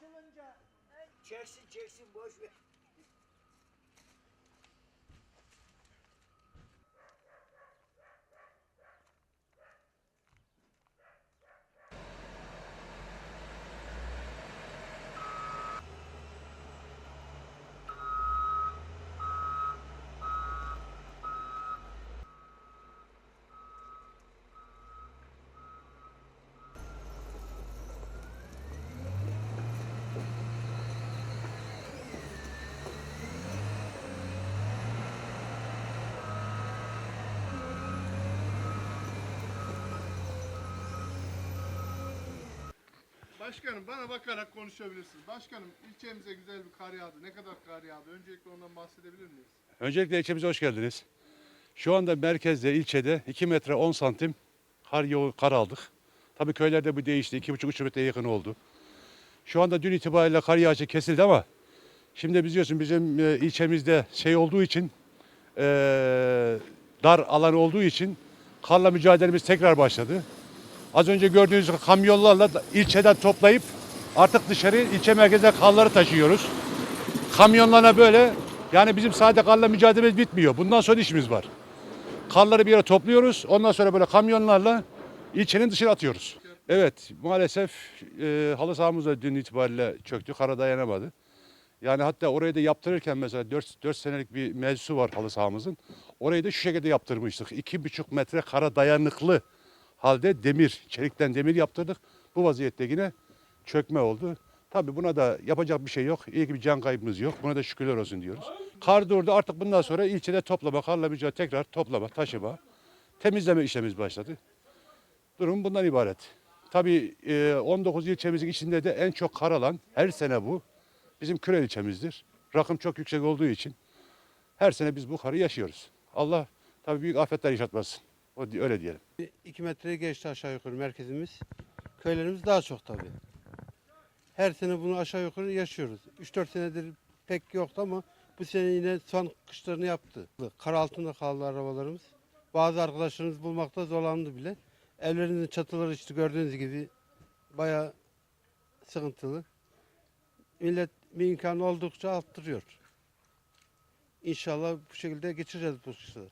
açılınca çeksin çeksin boş ver. Başkanım bana bakarak konuşabilirsiniz. Başkanım ilçemize güzel bir kar yağdı. Ne kadar kar yağdı? Öncelikle ondan bahsedebilir miyiz? Öncelikle ilçemize hoş geldiniz. Şu anda merkezde, ilçede 2 metre 10 santim kar, kar aldık. Tabii köylerde bu değişti. 2,5-3 metreye yakın oldu. Şu anda dün itibariyle kar yağışı kesildi ama şimdi biliyorsun bizim e, ilçemizde şey olduğu için e, dar alan olduğu için karla mücadelemiz tekrar başladı. Az önce gördüğünüz kamyonlarla ilçeden toplayıp artık dışarı ilçe merkezine karları taşıyoruz kamyonlarına böyle yani bizim sadece karla mücadelemiz bitmiyor. Bundan sonra işimiz var. Karları bir yere topluyoruz. Ondan sonra böyle kamyonlarla ilçenin dışına atıyoruz. Evet maalesef e, halı sahamız da dün itibariyle çöktü. Kara dayanamadı. Yani hatta orayı da yaptırırken mesela 4, 4 senelik bir mevzusu var halı sahamızın. Orayı da şu şekilde yaptırmıştık. 2,5 metre kara dayanıklı halde demir, çelikten demir yaptırdık. Bu vaziyette yine çökme oldu. Tabii buna da yapacak bir şey yok. İyi ki bir can kaybımız yok. Buna da şükürler olsun diyoruz. Kar durdu artık bundan sonra ilçede toplama, karla mücadele tekrar toplama, taşıma, temizleme işlemimiz başladı. Durum bundan ibaret. Tabii e, 19 ilçemizin içinde de en çok kar alan her sene bu. Bizim Kürel ilçemizdir. Rakım çok yüksek olduğu için her sene biz bu karı yaşıyoruz. Allah tabii büyük afetler yaşatmasın. O, öyle diyelim. 2 metreye geçti aşağı yukarı merkezimiz. Köylerimiz daha çok tabii. Her sene bunu aşağı yukarı yaşıyoruz. 3-4 senedir pek yoktu ama bu sene yine son kışlarını yaptı. Kar altında kaldı arabalarımız. Bazı arkadaşlarımız bulmakta zorlandı bile. Evlerimizin çatıları işte gördüğünüz gibi bayağı sıkıntılı. Millet bir imkan oldukça arttırıyor. İnşallah bu şekilde geçireceğiz bu kışları.